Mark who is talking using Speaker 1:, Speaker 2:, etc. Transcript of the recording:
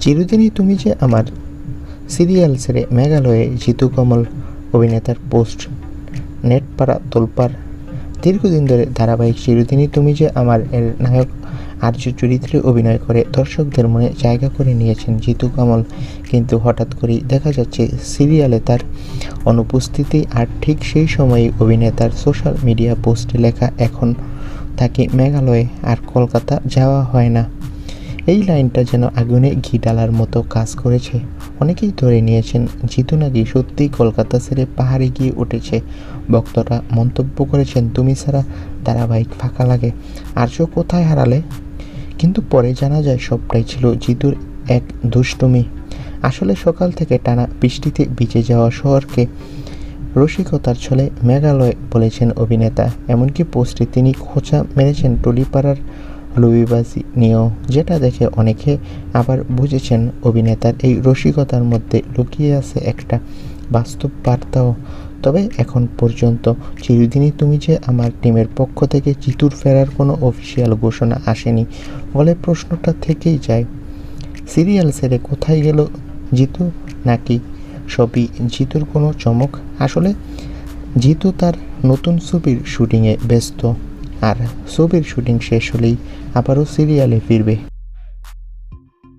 Speaker 1: চিরদিনই তুমি যে আমার সিরিয়াল ছেড়ে মেঘালয়ে জিতু কমল অভিনেতার পোস্ট নেট পাড়া তোলপাড় দীর্ঘদিন ধরে ধারাবাহিক চিরদিনই তুমি যে আমার এর নায়ক, আর্য চরিত্রে অভিনয় করে দর্শকদের মনে জায়গা করে নিয়েছেন জিতু কমল কিন্তু হঠাৎ করেই দেখা যাচ্ছে সিরিয়ালে তার অনুপস্থিতি আর ঠিক সেই সময়ে অভিনেতার সোশ্যাল মিডিয়া পোস্টে লেখা, এখন তাকে মেঘালয়ে আর কলকাতা যাওয়া হয় না। এই লাইনটা যেন আগুনে ঘি ডালার মতো কাজ করেছে। অনেকেই ধরে নিয়েছেন, জিতু নাকি সত্যিই কলকাতা ছেড়ে পাহাড়ে গিয়ে উঠেছে। ভক্তরা মন্তব্য করেছেন, তুমি ছাড়া ধারাবাহিক ফাঁকা লাগে আর্য কোথায় হারালে? কিন্তু পরে জানা যায় সবটাই ছিল জিতুর এক দুষ্টুমি। আসলে সকাল থেকে টানা বৃষ্টিতে ভিজে যাওয়া শহরকে রসিকতার ছলে মেঘালয় বলেছেন অভিনেতা। এমনকি পোস্টে তিনি খোঁচা মেরেছেন টলিপাড়ার নিয়েও যেটা দেখে অনেকে আবার বুঝেছেন অভিনেতার এই রসিকতার মধ্যে লুকিয়ে আছে একটা বাস্তব বার্তাও। তবে এখন পর্যন্ত চিরদিনই তুমি যে আমার টিমের পক্ষ থেকে জিতুর ফেরার কোনো অফিসিয়াল ঘোষণা আসেনি ফলে প্রশ্নটা থেকেই যায়। সিরিয়াল সেরে কোথায় গেল জিতু? নাকি সবই জিতুর কোনো চমক? আসলে জিতু তার নতুন ছবির শুটিংয়ে ব্যস্ত। আর ছবির শুটিং শেষ হলেই আবারও সিরিয়ালে ফিরবে।